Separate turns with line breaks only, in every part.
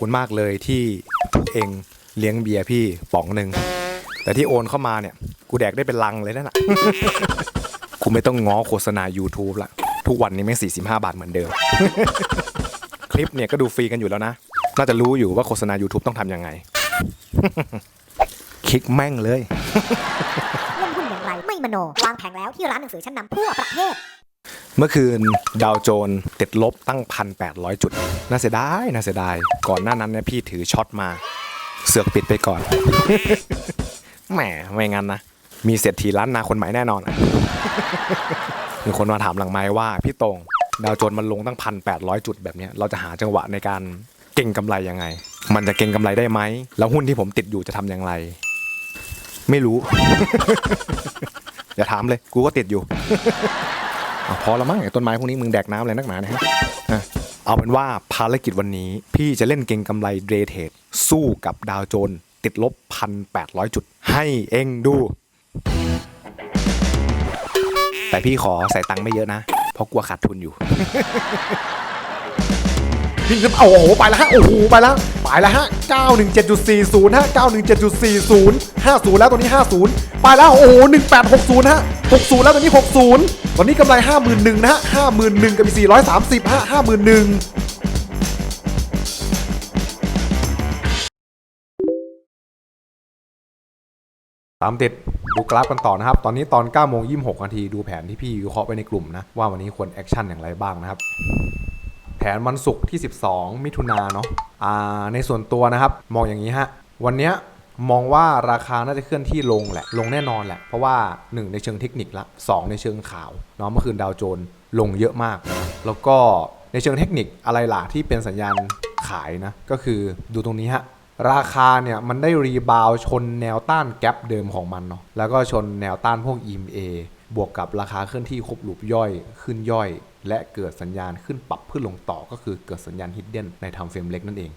คุณมากเลยที่เองเลี้ยงเบียร์พี่ป๋องหนึ่งแต่ที่โอนเข้ามาเนี่ย กูแดกได้เป็นลังเลยนั่นแหละกูไม่ต้องง้อโฆษณา YouTube ละทุกวันนี้แม่ง45 บาทเหมือนเดิม คลิปเนี่ยก็ดูฟรีกันอยู่แล้วนะ น่าจะรู้อยู่ว่าโฆษณา YouTube ต้องทำยังไง คลิกแม่งเลย
ลงทุนอย่างไรไม่มโน วางแผงแล้วที่ร้านหนังสือชั้นนำทั่วประเทศ
เมื่อคืนดาวโจนติดลบตั้ง 1,800 จุด น่าเสียดาย น่าเสียดาย ก่อนหน้านั้นเนี่ยพี่ถือช็อตมา เสือกปิดไปก่อน แหมไม่งั้นนะ มีเศรษฐีล้านนาคนใหม่แน่นอน มีคนมาถามหลังไม้ว่า พี่ตรงดาวโจนมันลงตั้ง 1,800 จุดแบบนี้เราจะหาจังหวะในการเก่งกำไรยังไง มันจะเก่งกำไรได้ไหม แล้วหุ้นที่ผมติดอยู่จะทำอย่างไร ไม่รู้ อย่าถามเลย กูก็ติดอยู่ พอละมั้งไอ้ต้นไม้พวกนี้มึงแดกน้ำอะไรนักหนาเนี่ยฮะเอาเป็นว่าภารกิจวันนี้ พี่จะเล่นเก่งกำไรเดรเทดสู้กับดาวโจน ติดลบ 1,800 จุด ให้เองดู แต่พี่ขอใส่ตังค์ไม่เยอะนะ เพราะกลัวขาดทุนอยู่
วิ่งขึ้นโอ้โหไปแล้วฮะโอ้โหไปแล้วไปแล้วฮะ917.40ฮะ917.40 50 แล้วตัวนี้ 50 ไปแล้วโอ้โห1860ฮะ60 แล้วตัวนี้ 60 ตอนนี้กำไร 51,000นะฮะ51,000กับอีก430ฮะ51,000ตามติดดูกราฟกันต่อนะครับ ตอนนี้ตอน9โมง26นาทีดูแผนที่พี่วิเคราะห์ไปในกลุ่มนะ ว่าวันนี้ควรแอคชั่นอย่างไรบ้างนะครับ แผนวันศุกร์ที่ 12 มิถุนาเนาะอ่าในส่วนตัวนะครับ มองอย่างนี้ฮะ วันเนี้ยมองว่าราคาน่าจะเคลื่อนที่ลงแหละ ลงแน่นอนแหละ เพราะว่า 1 ในเชิงเทคนิคละ 2 ในเชิงข่าวเนาะเมื่อคืนดาวโจนส์ลงเยอะมากนะแล้วก็ในเชิงเทคนิคอะไรล่ะที่เป็นสัญญาณขายนะ ก็คือดูตรงนี้ฮะ ราคาเนี่ยมันได้รีบาวชนแนวต้านแกปเดิมของมันเนาะแล้วก็ชนแนวต้านพวก EMA บวกกับราคาเคลื่อนที่ครบลูปย่อยขึ้นย่อย และเกิดสัญญาณขึ้นปรับขึ้นลงต่อก็คือเกิดสัญญาณฮิดเด้นในทำเฟรมเล็กนั่นเอง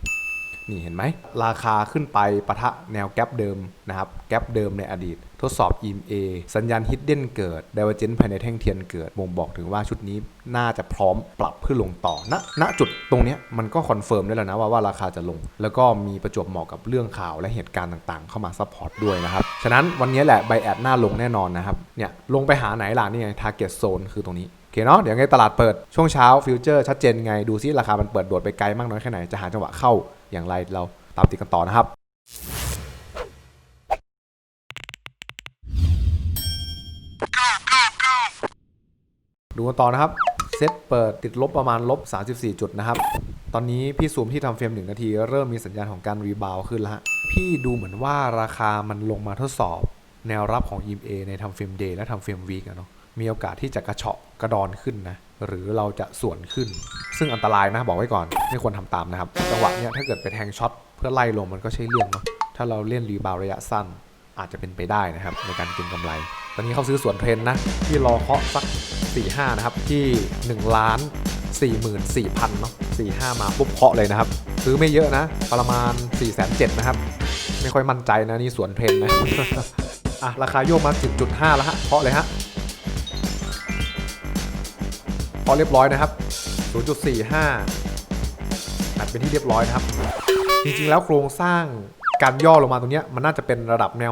นี่เห็นไหม ราคาขึ้นไปปะทะแนวแกปเดิมนะครับ แกปเดิมในอดีต ทดสอบ EMA สัญญาณฮิดเด้นเกิด d ด v e r g e n c ภายในแท่งเทียนเกิดบ่งบอกถึงว่าชุดนี้น่าจะพร้อมปรับขึ้นลงต่อณณจุดตรงนี้มันก็คอนเฟิร์มได้แล้วนะว่าว่าราคาจะลง แล้วก็มีประจวบเหมาะกับเรื่องข่าวและเหตุการณ์ต่างๆ เข้ามาซัพพอร์ตด้วยนะครับฉะนั้นวันนี้แหละไบแอดหน้าลงแน่นอนนะครับเนี่ยลงไปหาไหนล่ะนี่ไง target zone คือตรงนี้ เคเนาะเดี๋ยวไงตลาดเปิดช่วงเช้าฟิวเจอร์ชัดเจนไงดูซิราคามันเปิดโดดไปไกลมากน้อยแค่ไหนจะหาจังหวะเข้าอย่างไรเราตามติดกันต่อนะครับดูกันต่อนะครับเซตเปิดติดลบประมาณลบ 34 จุดนะครับ ตอนนี้พี่ซูมที่ทำเฟรม 1 นาที เริ่มมีสัญญาณของการรีบาวขึ้นแล้วฮะพี่ดูเหมือนว่าราคามันลงมาทดสอบ แนวรับของ EMA ในทำเฟรม Day และทำเฟรม Week อะเนาะ มีโอกาสที่จะกระเฉาะกระดอนขึ้นนะหรือเราจะส่วนขึ้น ซึ่งอันตรายนะบอกไว้ก่อนไม่ควรทำตามนะครับจังหวะเนี้ยถ้าเกิดไปแทงช็อตเพื่อไล่ลงมันก็ใช่เรื่องเนาะถ้าเราเล่นรีบาวระยะสั้นอาจจะเป็นไปได้นะครับในการเก็งกำไร ตอนนี้เขาซื้อส่วนเทรนนะที่รอเคาะสัก 4 5 นะครับ ที่1ล้าน44,000เนาะ45 มาปุ๊บเคาะเลยนะครับ ซื้อไม่เยอะนะ ประมาณ 4 7 0 0นะครับ ไม่ค่อยมั่นใจนะ นี่ส่วนเทรนนะ อะ ราคาโยกมา10.5แล้วฮะเคาะเลยฮะ เคาะเรียบร้อยนะครับ 0.45ตัดเป็นที่เรียบร้อยนะครับ จริงๆ แล้วโครงสร้างการย่อลงมาตรงเนี้ยมันน่าจะเป็นระดับแนว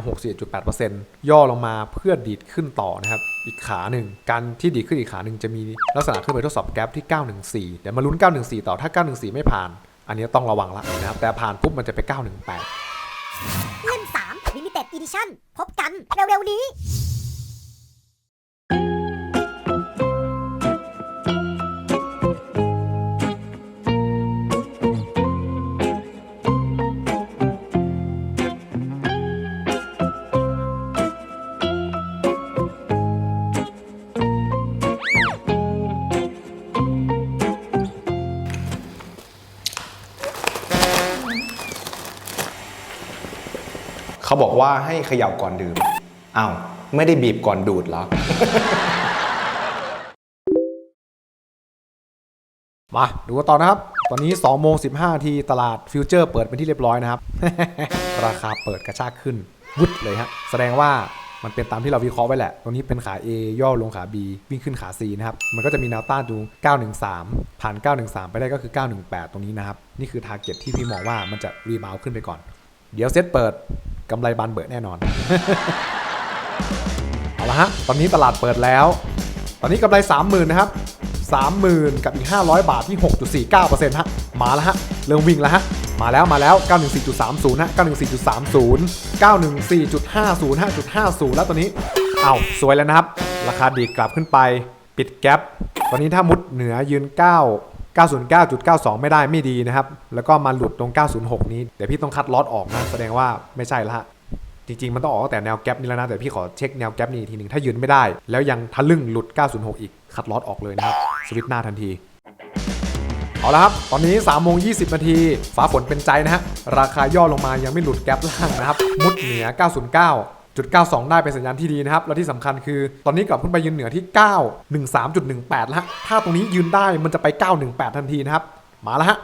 61.8%ย่อลงมาเพื่อดีดขึ้นต่อนะครับ อีกขาหนึ่ง การที่ดีดขึ้นอีกขาหนึ่งจะมีลักษณะขึ้นไปทดสอบแกลที่ 914 เดี๋ยวมาลุ้น 914 ต่อถ้า 914 ไม่ผ่าน อันนี้ต้องระวังละนะครับ แต่ผ่านปุ๊บมันจะไป 918
เล่ม3 Limited Edition พบกันเร็วๆนี้
ว่าให้เขย่าก่อนดื่มอ้าวไม่ได้บีบก่อนดูดเหรอ
มาดูกันต่อนะครับ ตอนนี้2โมง15ทีตลาดฟิวเจอร์เปิดเป็นที่เรียบร้อยนะครับ ราคาเปิดกระชากขึ้น วุดเลยฮะ แสดงว่ามันเป็นตามที่เราวิเคราะห์ไว้แหละ ตรงนี้เป็นขา A ย่อลงขา B วิ่งขึ้นขา C นะครับ มันก็จะมีแนวต้านดู 913 ผ่าน 913 ไปได้ก็คือ 918 ตรงนี้นะครับ นี่คือทาร์เก็ตที่พี่มองว่ามันจะรีบาวขึ้นไปก่อน เดี๋ยวเซตเปิด กำไรบานเบิดแน่นอน เอาละฮะ ตอนนี้ตลาดเปิดแล้ว ตอนนี้กำไร 30,000 นะครับ 30,000 กับอีก 500 บาทที่ 6.49%ฮะ มาแล้วฮะ เริ่มวิ่งแล้วฮะ มาแล้วมาแล้ว 914.30 ฮะ 914.30 914.50 5.50 แล้วตอนนี้ เอาสวยแล้วนะครับ ราคาดีดกลับขึ้นไป ปิดแกลบตอนนี้ถ้ามุดเหนือยืน 9 909.92 ไม่ได้ไม่ดีนะครับ แล้วก็มาหลุดตรง 906 นี้เดี๋ยวพี่ต้องคัดลอตออกนะแสดงว่าไม่ใช่ละจริงๆ มันต้องออกแต่แนวแกลบนี้แล้วนะ แต่พี่ขอเช็คแนวแกลบนี้ทีหนึ่งถ้ายืนไม่ได้ แล้วยังทะลึ่งหลุด 906 อีก คัดลอตออกเลยนะครับ สวิตช์หน้าทันที เอาละครับ ตอนนี้3โมง20นาทีฟ้าฝนเป็นใจนะฮะราคาย่อลงมายังไม่หลุดแกลบล่างนะครับมุดเหนือ 909 92 ได้เป็นสัญญาณที่ดีนะครับ แล้วที่สำคัญคือตอนนี้กลับขึ้นไปยืนเหนือที่ 913.18 แล้วฮะ ถ้าตรงนี้ยืนได้มันจะไป 918 ทันทีนะครับ มาแล้วฮะ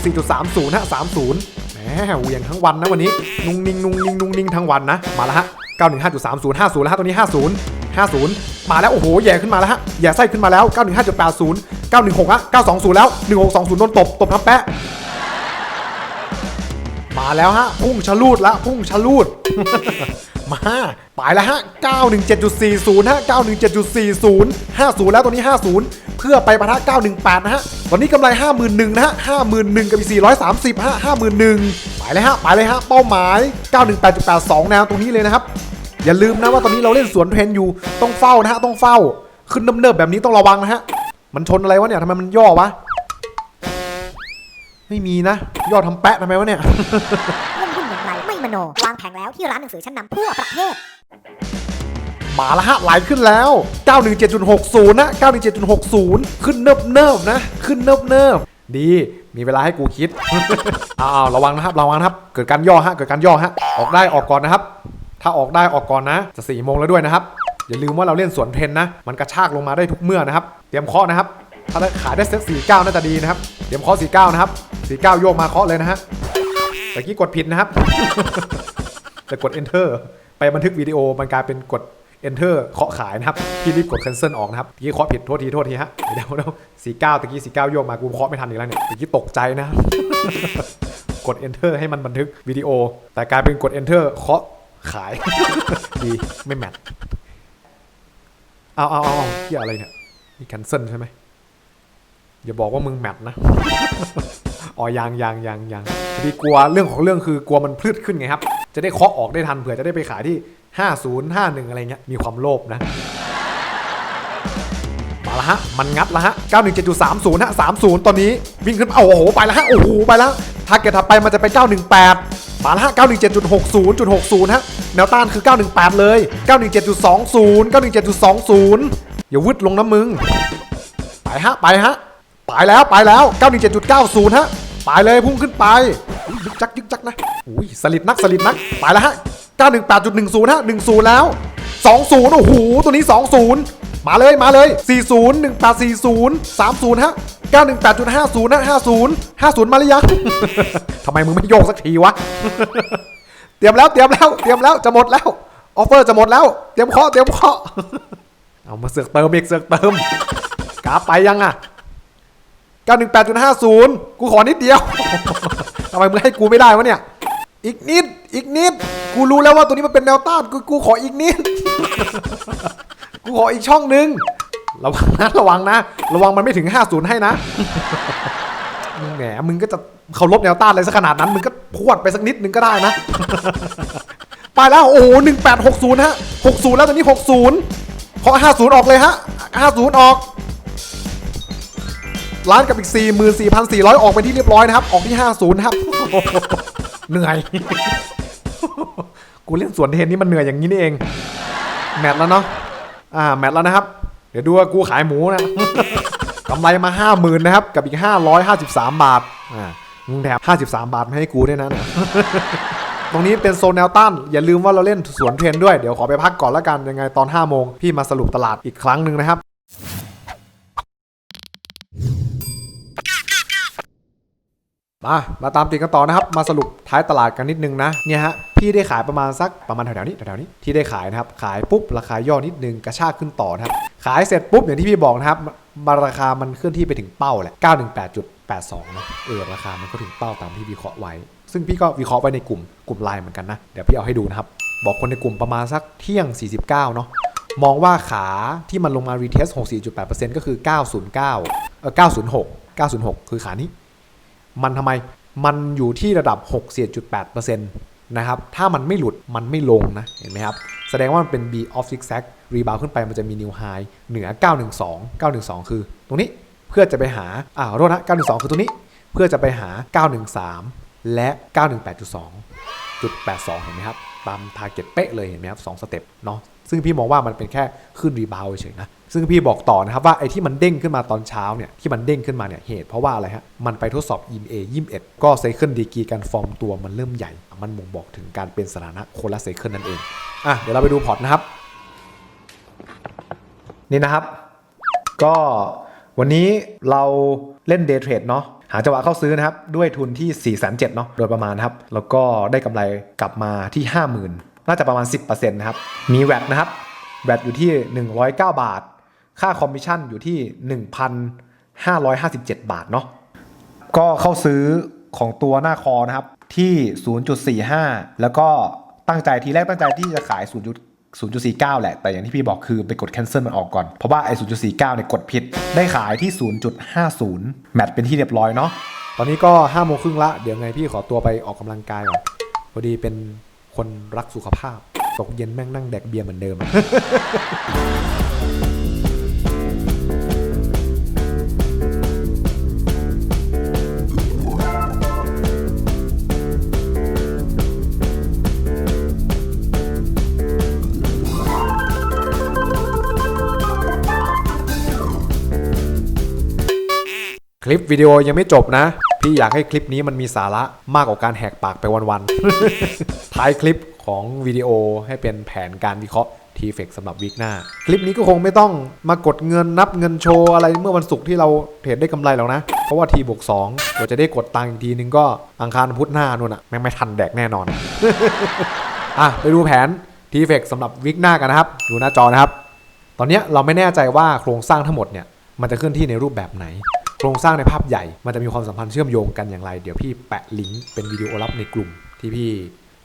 914.30 ฮะ 30แหมเวียงทั้งวันนะวันนี้ นุ่งนิ่งนุ่งนิ่งนุ่งนิ่งทั้งวันนะ มาแล้วฮะ 915.30 50 แล้วฮะตอนนี้ 50 50 มาแล้ว โอ้โห แย่ขึ้นมาแล้วฮะ แย่ไส้ขึ้นมาแล้ว 915.80 916ฮะ920 แล้ว 1620โดนตบ ตบทับแปะ มาแล้วฮะ พุ่งชะลูดล้วพุ่งชะลูด มาไปแล้วฮะ 917.40 ฮะ 917.40 50 แล้วตัวนี้ 50 เพื่อไปปะทะ 918 นะฮะ ตอนนี้กำไร 51,000นะฮะ 51,000 กับอีก430 ฮะ 51,000 ไปเลยฮะ ไปเลยฮะ เป้าหมาย 918.82 แนวตรงนี้เลยนะครับ อย่าลืมนะว่าตอนนี้เราเล่นสวนเทรนอยู่ ต้องเฝ้านะฮะ ต้องเฝ้า ขึ้นเนิบๆแบบนี้ต้องระวังนะฮะ มันชนอะไรวะเนี่ยทำไมมันย่อวะ ไม่มีนะย่อทำแปะทำไมวะเนี่ย
ลงทุนอย่างไรไม่มโน วางแผงแล้วที่ร้านหนังสือชั้นนำทั่วประเทศ
มาละฮะไหลขึ้นแล้ว 917.60 นะ 917.60 ขึ้นเนิบเนิบๆนะ ขึ้นเนิบเนิบๆดีมีเวลาให้กูคิด อ้าวระวังนะครับระวังนะครับ เกิดการย่อฮะเกิดการย่อฮะออกได้ออกก่อนนะครับ ถ้าออกได้ออกก่อนนะ จะ4โมงแล้วด้วยนะครับ อย่าลืมว่าเราเล่นสวนเทรนนะ มันกระชากลงมาได้ทุกเมื่อนะครับ เตรียมเคาะนะครับ ถ้าขายได้เซ็ต49น่าจะดีนะครับเตรียมเคาะ49นะครับ49โยกมาเคาะเลยนะฮะตะกี้กดผิดนะครับ แต่กด enter ไปบันทึกวิดีโอมันกลายเป็นกด enter เคาะขายนะครับ พี่รีบกด cancel ออกนะครับตะกี้เคาะผิดโทษทีโทษทีฮะ เดี๋ยวเดี๋ยวสี่เก้าตะกี้สี่เก้าโยกมากูเคาะไม่ทันอีกแล้วเนี่ยตะกี้ตกใจนะ กด enter ให้มันบันทึกวิดีโอ แต่กลายเป็นกด enter เคาะขาย ดีไม่แมทเอาเอาเอาเอาที่อะไรเนี่ยมี cancel ใช่ไหม อย่าบอกว่ามึงแมทนะ อ๋อยังยังยังยังดีกลัวเรื่องของเรื่องคือกลัวมันพลืดขึ้นไงครับ จะได้เคาะออกได้ทันเผื่อจะได้ไปขายที่ 50 51 อะไรเงี้ย มีความโลภนะ มาละฮะ มันงัดละฮะ 917.30 ฮะ 30 ตอนนี้วิ่งขึ้นโอ้โห ไปล้วฮะ โอ้โห ไปล้วถ้าเกิดถัดไปมันจะไป918 มาละฮะ 917.60.60 ฮะ แนวต้านคือ 918 เลย 917.20 917.20 อย่าวึดลงนะมึง ไปฮะ ไปฮะ ไปแล้วไปแล้ว 917.90 ฮะ ไปเลยพุ่งขึ้นไป ยึกจักยึกจักนะอุ้ยสลิดนักสลิดนัก ไปแล้วฮะ 918.10 ฮะ 10 แล้ว 20 โอ้โห ตัวนี้ 20 มาเลยมาเลย 40 1840 30 ฮะ 918.50นะ50 50 มาหรือยังทำไมมึงไม่โยกสักทีวะ เตรียมแล้วเตรียมแล้วเตรียมแล้วจะหมดแล้ว ออฟเฟอร์จะหมดแล้ว เตรียมเคาะเตรียมเคาะเอามาเสือกเติมอีกเสือกเติมกราฟไปยังอะ 918.50 กูขอนิดเดียว ทำไมมึงให้กูไม่ได้วะเนี่ย อีกนิด อีกนิด กูรู้แล้วว่าตัวนี้มันเป็นแนวต้าน กู กูขออีกนิด กูขออีกช่องหนึ่งระวังนะ ระวังนะ ระวังมันไม่ถึง 50 ให้นะ มึงแหม มึงก็จะเคารพแนวต้านอะไรสักขนาดนั้น มึงก็พวดไปสักนิดนึงก็ได้นะ ไปแล้ว โอ้โห1860 ฮะ 60 แล้วตอนนี้ 60ขอ50 ออกเลยฮะ 50 ออก ล้านกับอีก 44,400 ออกไปที่เรียบร้อยนะครับ ออกที่ 50นะครับ เหนื่อย กูเล่นสวนเทนนี่มันเหนื่อยอย่างนี้นี่เอง แมตช์แล้วเนาะ อ่า แมตช์แล้วนะครับ เดี๋ยวดูว่ากูขายหมูนะกำไรมา 50,000นะครับ กับอีก 553 บาท อ่ามึงแถม53 บาทมาให้กูด้วยนะเนี่ยตรงนี้เป็นโซนแนวต้านอย่าลืมว่าเราเล่นสวนเทรนด้วย เดี๋ยวขอไปพักก่อนล้วกันยังไงตอน5โมงพี่มาสรุปตลาดอีกครั้งหนึ่งนะครับ มามาตามติดกันต่อนะครับ มาสรุปท้ายตลาดกันนิดนึงนะเนี่ยฮะพี่ได้ขายประมาณสักประมาณแถวๆนี้แถวๆนี้ที่ได้ขายนะครับ ขายปุ๊บราคาย่อนิดนึงกระชากขึ้นต่อนะครับ ขายเสร็จปุ๊บอย่างที่พี่บอกนะครับมาราคามันเคลื่อนที่ไปถึงเป้าแหละ 918.82 นะเออราคามันก็ถึงเป้าตามที่วิเคราะห์ไว้ ซึ่งพี่ก็วิเคราะห์ไว้ในกลุ่มกลุ่มไลน์เหมือนกันนะ เดี๋ยวพี่เอาให้ดูนะครับ บอกคนในกลุ่มประมาณสักเที่ยง 49 เนาะมองว่าขาที่มันลงมา retest 64.8%ก็คือ 909เออ906 906 คือขานี้ มันทำไมมันอยู่ที่ระดับ 6.8%นะครับ ถ้ามันไม่หลุดมันไม่ลงนะ เห็นไหมครับ แสดงว่ามันเป็น B of zigzag rebound ขึ้นไปมันจะมี new high เหนือ 912 912 คือตรงนี้เพื่อจะไปหา อ่าโทษนะ 912 คือตรงนี้ เพื่อจะไปหา 913 และ 918.2จุด82 เห็นไหมครับ ตามทาร์เก็ตเป๊ะเลยเห็นไหมครับสองสเต็ปเนาะ ซึ่งพี่มองว่ามันเป็นแค่ขึ้นรีบาวเฉยๆนะ ซึ่งพี่บอกต่อนะครับว่าไอ้ที่มันเด้งขึ้นมาตอนเช้าเนี่ยที่มันเด้งขึ้นมาเนี่ยเหตุเพราะว่าอะไรฮะมันไปทดสอบ EMA 21 ก็ไซเคิลดีกีการฟอร์มตัวมันเริ่มใหญ่ มันบ่งบอกถึงการเป็นสถานะโคนละไซเคิลนั่นเองอะเดี๋ยวเราไปดูพอร์ตนะครับ นี่นะครับ ก็วันนี้เราเล่นเดย์เทรดเนาะหาจังหวะเข้าซื้อนะครับ ด้วยทุนที่ 4 7 0 0 0เนาะโดยประมาณนะครับ แล้วก็ได้กำไรกลับมาที่ 50,000 น่าจะประมาณ 10%นะครับ มีแวดนะครับแวดอยู่ที่ 109 บาท ค่าคอมมิชชั่นอยู่ที่ 1,557 บาทเนาะก็เข้าซื้อของตัวหน้าคอนะครับที่ 0.45 แล้วก็ตั้งใจทีแรกตั้งใจที่จะขาย 0. 0.49 แหละ แต่อย่างที่พี่บอกคือไปกด cancel มันออกก่อน เพราะว่าไอ้ 0.49 เนี่ยกดผิด ได้ขายที่ 0.50 แมตช์เป็นที่เรียบร้อยเนาะ ตอนนี้ก็5โมงครึ่งละ เดี๋ยวไงพี่ขอตัวไปออกกำลังกายก่อน พอดีเป็นคนรักสุขภาพ ตกเย็นแม่งนั่งแดกเบียร์เหมือนเดิม ลิปวิดีโอยังไม่จบนะ พี่อยากให้คลิปนี้มันมีสาระมากกว่าการแหกปากไปวันๆท้ายคลิปของวิดีโอให้เป็นแผนการวิเคราะห์ทีเฟกสำหรับวีคหน้า คลิปนี้ก็คงไม่ต้องมากดเงินนับเงินโชว์อะไรเมื่อวันศุกร์ที่เราเทรดได้กำไรแล้วนะ เพราะว่าทีบวก2กว่าจะได้กดตังค์อีกทีนึงก็อังคารพุธหน้านู่นอะแม่งไม่ทันแดกแน่นอน อะไปดูแผนทีเฟกสำหรับวีคหน้ากันนะครับ ดูหน้าจอนะครับ ตอนนี้เราไม่แน่ใจว่าโครงสร้างทั้งหมดเนี่ยมันจะเคลื่อนที่ในรูปแบบไหน โครงสร้างในภาพใหญ่ มันจะมีความสัมพันธ์เชื่อมโยงกันอย่างไร เดี๋ยวพี่แปะลิงก์เป็นวิดีโอลับในกลุ่ม ที่พี่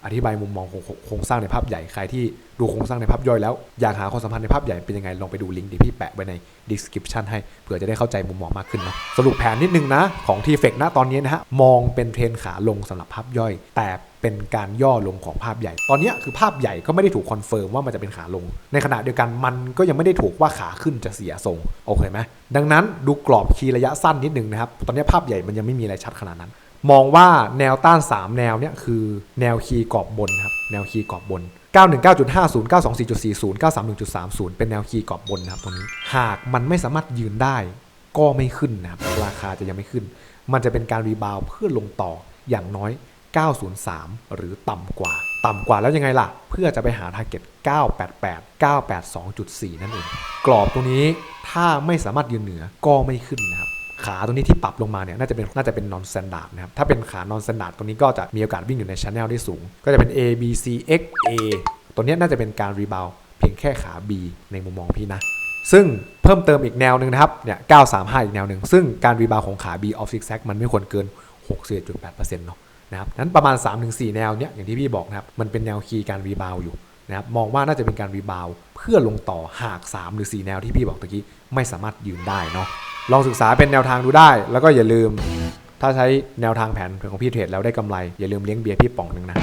อธิบายมุมมองของโครงสร้างในภาพใหญ่ ใครที่ดูโครงสร้างในภาพย่อยแล้ว อยากหาความสัมพันธ์ในภาพใหญ่เป็นยังไง ลองไปดูลิงก์ที่พี่แปะไว้ใน description ให้ เผื่อจะได้เข้าใจมุมมองมากขึ้นเนาะสรุปแผนนิดนึงนะ ของ t f e c ณตอนนี้นะฮะ มองเป็นเทรนขาลงสำหรับภาพย่อย แต่ เป็นการย่อลงของภาพใหญ่ ตอนนี้คือภาพใหญ่ก็ไม่ได้ถูกคอนเฟิร์มว่ามันจะเป็นขาลง ในขณะเดียวกันมันก็ยังไม่ได้ถูกว่าขาขึ้นจะเสียทรงโอเคไหมดังนั้นดูกรอบคีย์ระยะสั้นนิดนึงนะครับ ตอนนี้ภาพใหญ่มันยังไม่มีอะไรชัดขนาดนั้น มองว่าแนวต้าน 3 แนวเนี่ยคือแนวคีย์กรอบบนครับแนวคีย์กรอบบน919.50 924.40 931.30 เป็นแนวคีย์กรอบบนนะครับตรงนี้ หากมันไม่สามารถยืนได้ ก็ไม่ขึ้นนะครับ ราคาจะยังไม่ขึ้น มันจะเป็นการรีบาวเพื่อลงต่ออย่างน้อย 903 หรือต่ำกว่า ต่ำกว่าแล้วยังไงล่ะ เพื่อจะไปหาทาร์เก็ต988 982.4 นั่นเอง กรอบตรงนี้ถ้าไม่สามารถยืนเหนือก็ไม่ขึ้นนะครับขาตรงนี้ที่ปรับลงมาเนี่ยน่าจะเป็นน่าจะเป็น non standard นะครับถ้าเป็นขา non standard ตรงนี้ก็จะมีโอกาสวิ่งอยู่ใน channel ได้สูง ก็จะเป็น A B C X A ตัวนี้น่าจะเป็นการรีบาวเพียงแค่ขา B ในมุมมองพี่นะ ซึ่งเพิ่มเติมอีกแนวหนึ่งนะครับเนี่ย935 อีกแนวหนึ่งซึ่งการรีบาวของขา B off zigzag มันไม่ควรเกิน 61.8%เนาะ นะครับนั้นประมาณ 3-4 แนวเนี้ยอย่างที่พี่บอกนะครับมันเป็นแนวคีย์การรีบาวอยู่นะครับมองว่าน่าจะเป็นการรีบาวเพื่อลงต่อหาก 3 หรือ 4 แนวที่พี่บอกตะกี้ไม่สามารถยืนได้เนาะลองศึกษาเป็นแนวทางดูได้ แล้วก็อย่าลืม ถ้าใช้แนวทางแผนของพี่เทรดแล้วได้กำไร อย่าลืมเลี้ยงเบียร์พี่ป่องหนึ่งนะ